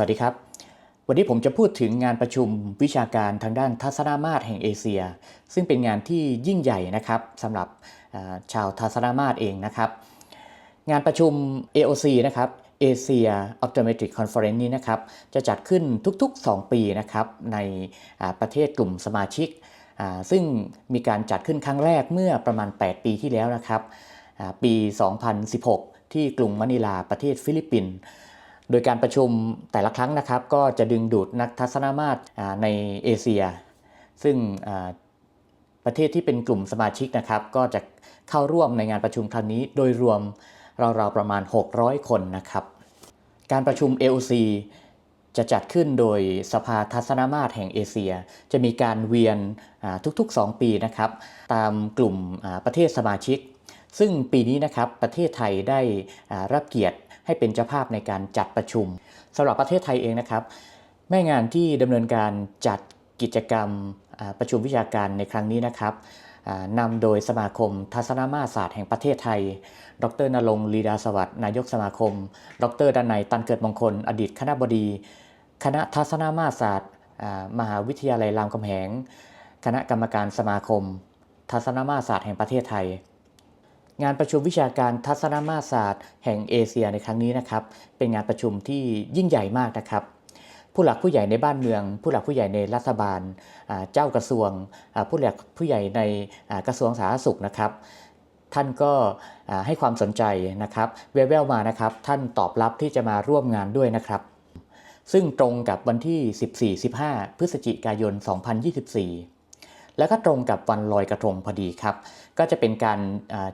สวัสดีครับ วันนี้ผมจะพูดถึงงานประชุมวิชาการทางด้านทัศนมาตรแห่งเอเชีย ซึ่งเป็นงานที่ยิ่งใหญ่นะครับสำหรับชาวทัศนมาตรเองนะครับ งานประชุม AOC นะครับ Asia Optometric Conference นี้นะครับจะจัดขึ้นทุกๆ 2 ปีนะครับในประเทศกลุ่มสมาชิก ซึ่งมีการจัดขึ้นครั้งแรกเมื่อประมาณ 8 ปีที่แล้วนะครับอ่าปี 2016 ที่กรุงมะนิลาประเทศฟิลิปปินส์ โดยการประชุมแต่ละครั้งนะครับ ก็จะดึงดูดนักทัศนมาตรในเอเชีย ซึ่งประเทศที่เป็นกลุ่มสมาชิกนะครับ ก็จะเข้าร่วมในงานประชุมครั้งนี้ โดยรวมราวๆประมาณ 600 คนนะครับ การประชุม AOC จะจัดขึ้นโดยสภาทัศนมาตรแห่งเอเชีย จะมีการเวียนทุกๆ 2 ปีนะครับ ตามกลุ่มประเทศสมาชิก ซึ่งปีนี้นะครับประเทศไทยได้รับเกียรติให้เป็นเจ้าภาพในการจัดประชุมสำหรับประเทศไทยเองนะครับ แม่งานที่ดำเนินการจัดกิจกรรมประชุมวิชาการในครั้งนี้นะครับนำโดยสมาคมทัศนมาตรศาสตร์แห่งประเทศไทย ดรนรงลีดาสวัสดิ์นายกสมาคม ดรดนัยตันเกิดมงคล อดีตคณะบดี คณะทัศนมาตรศาสตร์ มหาวิทยาลัยรามคำแหง คณะกรรมการสมาคม ทัศนมาตรศาสตร์แห่งประเทศไทย งานประชุมวิชาการทัศนมาตรศาสตร์ แห่งเอเชียในครั้งนี้นะครับ เป็นงานประชุมที่ยิ่งใหญ่มากนะครับ ผู้หลักผู้ใหญ่ในบ้านเมือง ผู้หลักผู้ใหญ่ในรัฐบาล เจ้ากระทรวง ผู้หลักผู้ใหญ่ในกระทรวงสาธารณสุขนะครับ ท่านก็ให้ความสนใจนะครับแววๆมานะครับ ท่านตอบรับที่จะมาร่วมงานด้วยนะครับ ซึ่งตรงกับวันที่ 14-15 พฤศจิกายน 2024 แล้วก็ตรงกับวันลอยกระทงพอดีครับ ก็จะเป็นการ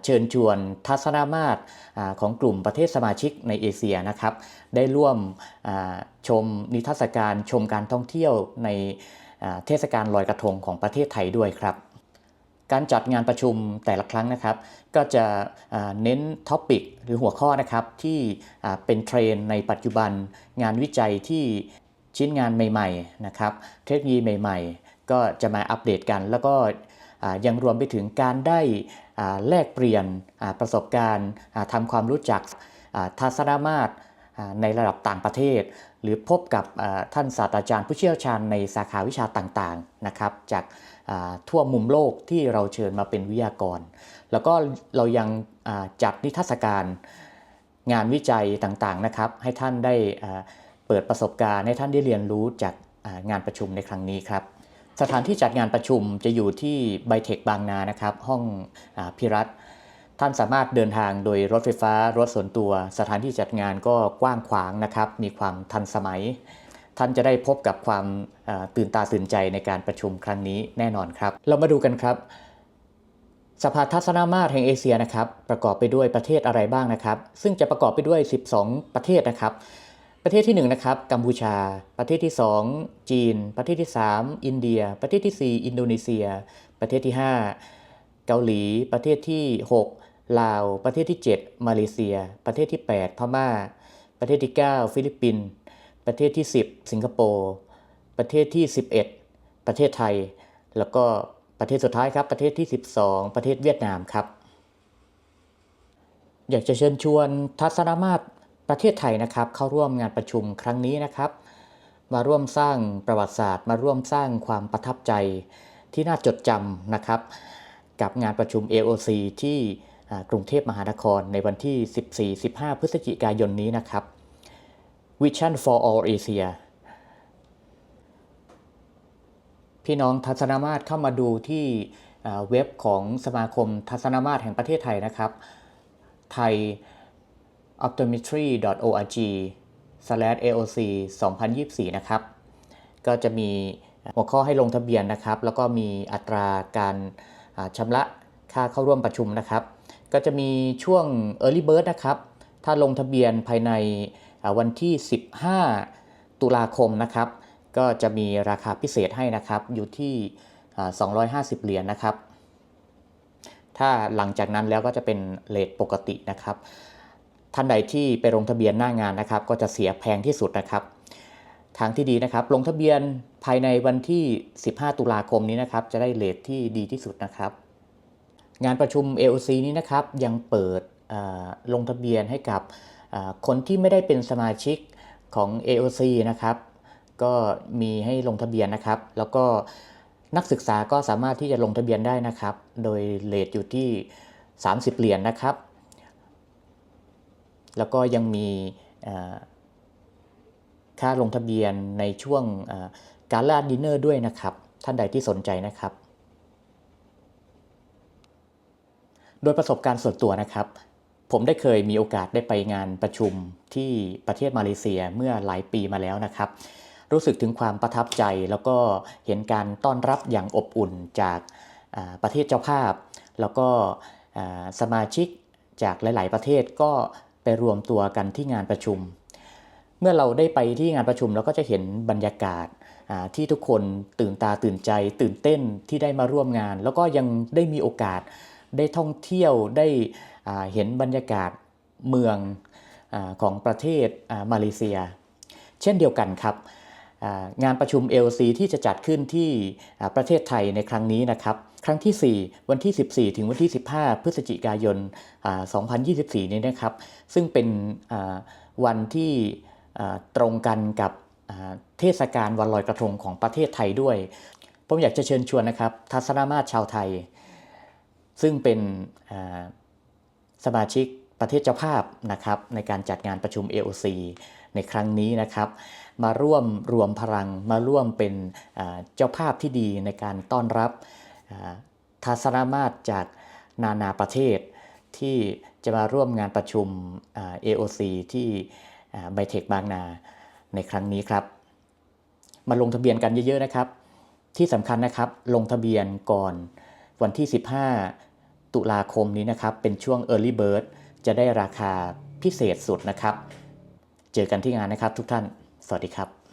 เชิญชวนทัศนมาตรของกลุ่มประเทศสมาชิกในเอเชียนะครับ ได้ร่วมชมนิทรรศการชมการท่องเที่ยวในเทศกาลลอยกระทงของประเทศไทยด้วยครับการจัดงานประชุมแต่ละครั้งนะครับ ก็จะเน้นท็อปิกหรือหัวข้อนะครับที่เป็นเทรนในปัจจุบันงานวิจัยที่ชิ้นงานใหม่ๆนะครับ เทคโนโลยีใหม่ ๆ ก็จะมาอัปเดตกัน แล้วก็ยังรวมไปถึงการได้แลกเปลี่ยนประสบการณ์ทำความรู้จักทัศนมาตรในระดับต่างประเทศ หรือพบกับท่านศาสตราจารย์ผู้เชี่ยวชาญในสาขาวิชาต่างๆนะครับ จากทั่วมุมโลกที่เราเชิญมาเป็นวิทยากร แล้วก็เรายังจัดนิทรรศการงานวิจัยต่างๆนะครับ ให้ท่านได้เปิดประสบการณ์ให้ท่านได้เรียนรู้จากงานประชุมในครั้งนี้ครับ สถานที่จัดงานประชุมจะอยู่ที่ไบเทคบางนานะครับ ห้องอพิรัตท่านสามารถเดินทางโดยรถไฟฟ้ารถส่วนตัว สถานที่จัดงานก็กว้างขวางนะครับ มีความทันสมัย ท่านจะได้พบกับความตื่นตาตื่นใจในการประชุมครั้งนี้แน่นอนครับ เรามาดูกันครับ สภาทัศนมาตรแห่งเอเชียนะครับ ประกอบไปด้วยประเทศอะไรบ้างนะครับ ซึ่งจะประกอบไปด้วย 12 ประเทศนะครับ ประเทศที่1นะครับกัมพูชา ประเทศที่ 2 จีน ประเทศที่ 3 อินเดีย ประเทศที่ 4 อินโดนีเซีย ประเทศที่ 5 เกาหลี ประเทศที่ 6 ลาว ประเทศที่ 7 มาเลเซีย ประเทศที่ 8 พม่า ประเทศที่ 9 ฟิลิปปินส์ประเทศที่ 10 สิงคโปร์ประเทศที่ 11 ประเทศไทย แล้วก็ประเทศสุดท้ายครับประเทศที่ 12 ประเทศเวียดนามครับอยากจะเชิญชวนทัศนมาตร ประเทศไทยนะครับเข้าร่วมงานประชุมครั้งนี้นะครับ มาร่วมสร้างประวัติศาสตร์ มาร่วมสร้างความประทับใจที่น่าจดจำนะครับ กับงานประชุม AOC ที่อ่กรุงเทพมหานครในวันที่ 14-15 พฤศจิกายนนี้นะครับ Vision for All Asia พี่น้องทัศนมาตรเข้ามาดูที่เว็บของสมาคมทัศนมาตรแห่งประเทศไทยนะครับ ไทย optometry.org aoc 2024 นะครับ ก็จะมีหัวข้อให้ลงทะเบียนนะครับ แล้วก็มีอัตราการชำระค่าเข้าร่วมประชุมนะครับ ก็จะมีช่วง Early Bird นะครับ ถ้าลงทะเบียนภายในวันที่ 15 ตุลาคมนะครับ ก็จะมีราคาพิเศษให้นะครับ อยู่ที่อ่า250 เหรียญนะครับ ถ้าหลังจากนั้นแล้วก็จะเป็นเลทปกตินะครับ ท่านใดที่ไปลงทะเบียนหน้างานนะครับ ก็จะเสียแพงที่สุดนะครับ ทางที่ดีนะครับ ลงทะเบียนภายในวันที่ 15 ตุลาคมนี้นะครับ จะได้เลทที่ดีที่สุดนะครับ งานประชุม AOC นี้นะครับยังเปิดลงทะเบียนให้กับคนที่ไม่ได้เป็นสมาชิกของ AOC นะครับ ก็มีให้ลงทะเบียนนะครับ แล้วก็นักศึกษาก็สามารถที่จะลงทะเบียนได้นะครับ โดยเลทอยู่ที่ 30 เหรียญนนะครับ แล้วก็ยังมีค่าลงทะเบียนในช่วงการล่าดินเนอร์ด้วยนะครับ ท่านใดที่สนใจนะครับ โดยประสบการณ์ส่วนตัวนะครับ ผมได้เคยมีโอกาสได้ไปงานประชุมที่ประเทศมาเลเซียเมื่อหลายปีมาแล้วนะครับ รู้สึกถึงความประทับใจแล้วก็เห็นการต้อนรับอย่างอบอุ่นจากประเทศเจ้าภาพ แล้วก็สมาชิกจากหลาย ๆ ประเทศก็ ไปรวมตัวกันที่งานประชุม เมื่อเราได้ไปที่งานประชุมเราก็จะเห็นบรรยากาศที่ทุกคนตื่นตาตื่นใจ ตื่นเต้นที่ได้มาร่วมงาน แล้วก็ยังได้มีโอกาสได้ท่องเที่ยวได้เห็นบรรยากาศเมืองอของประเทศมาเลเซีย เช่นเดียวกันครับ งานประชุม LC ที่จะจัดขึ้นที่ประเทศไทยในครั้งนี้นะครับ ครั้งที่ 4 วันที่ 14 ถึงวันที่ 15 พฤศจิกายนอ่า2024 นี้นะครับ ซึ่งเป็นวันที่ตรงกันกับเทศกาลวันลอยกระทงของประเทศไทยด้วย ผมอยากจะเชิญชวนนะครับ ทัศนมาตรชาวไทย ซึ่งเป็นสมาชิกประเทศเจ้าภาพนะครับในการจัดงานประชุม AOC ในครั้งนี้นะครับ มาร่วมรวมพลังมาร่วมเป็นเจ้าภาพที่ดีในการต้อนรับทัศนมาตรจากนานาประเทศ ที่จะมาร่วมงานประชุม AOC ที่ไบเทคบางนาในครั้งนี้ครับ มาลงทะเบียนกันเยอะๆนะครับ ที่สำคัญนะครับลงทะเบียนก่อนวันที่ 15 ตุลาคมนี้นะครับ เป็นช่วง Early Bird จะได้ราคาพิเศษสุดนะครับ เจอกันที่งานนะครับทุกท่าน สวัสดีครับ